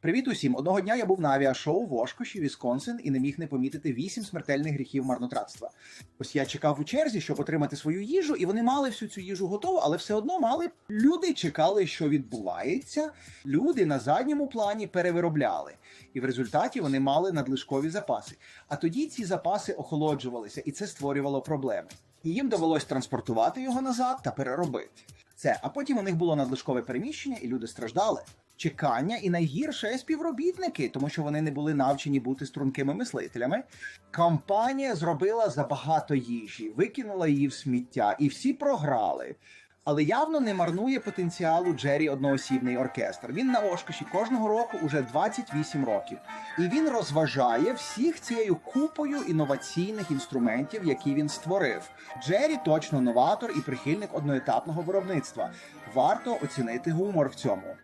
Привіт усім! Одного дня я був на авіашоу в Ошкоші, Вісконсин, і не міг не помітити вісім смертельних гріхів марнотратства. Ось я чекав у черзі, щоб отримати свою їжу, і вони мали всю цю їжу готову, але все одно мали люди чекали, що відбувається. Люди на задньому плані перевиробляли, і в результаті вони мали надлишкові запаси. А тоді ці запаси охолоджувалися, і це створювало проблеми. І їм довелось транспортувати його назад та переробити. Це, а потім у них було надлишкове переміщення, і люди страждали. Чекання і найгірше співробітники, тому що вони не були навчені бути стрункими мислителями. Компанія зробила забагато їжі, викинула її в сміття, і всі програли. Але явно не марнує потенціалу Джері одноосібний оркестр. Він на Ошкоші кожного року уже 28 років, і він розважає всіх цією купою інноваційних інструментів, які він створив. Джері точно новатор і прихильник одноетапного виробництва. Варто оцінити гумор в цьому.